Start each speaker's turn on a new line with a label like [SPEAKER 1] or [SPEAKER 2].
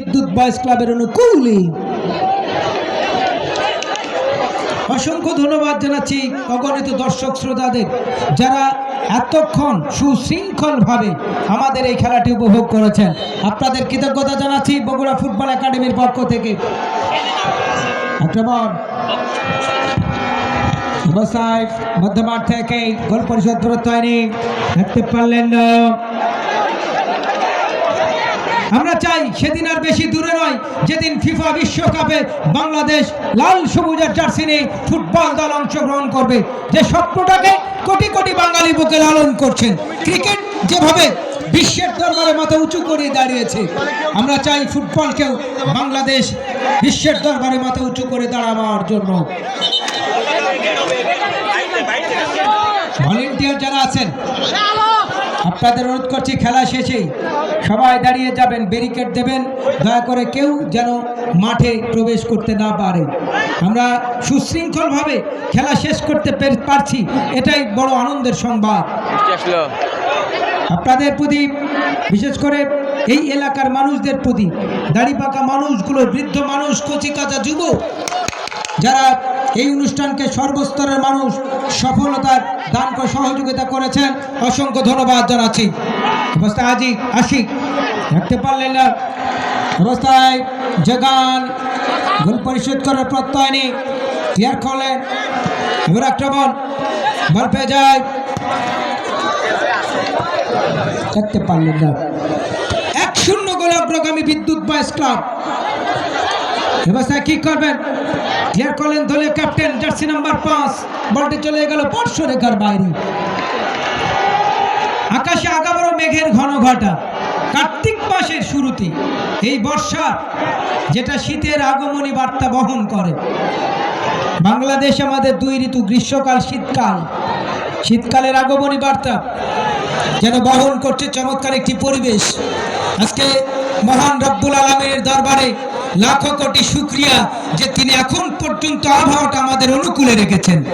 [SPEAKER 1] বিদ্যুৎ বয়স ক্লাবের অনুকূলে অসংখ্য ধন্যবাদ জানাচ্ছি অগণিত দর্শক শ্রোতাদের, যারা এতক্ষণ সুশৃঙ্খলভাবে আমাদের এই খেলাটি উপভোগ করেছেন। আপনাদের কৃতজ্ঞতা জানাচ্ছি বগুড়া ফুটবল একাডেমির পক্ষ থেকে। অবস্থায় মধ্যমাঠ থেকে গোল পরিশোধ দূরত্ব দেখতে পারলেন না। আমরা চাই সেদিন আর বেশি দূরে নয়, যেদিন ফিফা বিশ্বকাপে বাংলাদেশ লাল সবুজের জার্সি নিয়ে ফুটবল দল অংশগ্রহণ করবে। যে স্বপ্নটাকে কোটি কোটি বাঙালি বুকে লালন করছেন। ক্রিকেট যেভাবে বিশ্বের দরবারে মাথা উঁচু করে দাঁড়িয়েছে, আমরা চাই ফুটবলকেও বাংলাদেশ বিশ্বের দরবারে মাথা উঁচু করে দাঁড়াবার জন্য। ভলেন্টিয়ার যারা আছেন আপনাদের অনুরোধ করছি খেলা শেষে সবাই দাঁড়িয়ে যাবেন ব্যারিকেড দেবেন। দয়া করে কেউ যেন মাঠে প্রবেশ করতে না পারে। আমরা সুশৃঙ্খলভাবে খেলা শেষ করতে পেরে- পারছি। এটাই বড় আনন্দের সংবাদ। আপনাদের প্রতি বিশেষ করে এই এলাকার মানুষদের প্রতি দাড়ি পাকা মানুষগুলো বৃদ্ধ মানুষ কচি কাঁচা যুবক যারা এই অনুষ্ঠানকে সর্বস্তরের মানুষ সফলতার দান করে সহযোগিতা করেছেন। অসংখ্য ধন্যবাদ জানাচ্ছি। অবস্থায় আজি আশিক দেখতে পারলেন না। অবস্থায় জগান। গোল পরিশোধ করার প্রত্যয় নেই ক্লিয়ার করলেন। এবার আক্রমণ বল। পেয়ে যায়। দেখতে পারলেন না। এক শূন্য গোলে অগ্রগামী বিদ্যুৎ বয়স ক্লাব। ব্যবস্থায় কি করবেন? ক্লিয়ার করলেন দলীয় ক্যাপ্টেন, জার্সি নাম্বার পাঁচ বলটি চলে গেল পার্শ্ব রেখার বাইরে। আকাশে আগাবারও মেঘের ঘন ঘটা, কার্তিক মাসের শুরুতে। এই বর্ষা, যেটা শীতের আগমনী বার্তা বহন করে। বাংলাদেশ আমাদের দুই ঋতু, গ্রীষ্মকাল, শীতকাল। শীতকালের আগমনী বার্তা যেন বহন করছে চমৎকার একটি পরিবেশ। আজকে মহান রব্বুল আলমের দরবারে লাখো কোটি শুক্রিয়া যে তিনি এখন পর্যন্ত আবহাওয়াটা আমাদের অনুকূলে রেখেছেন।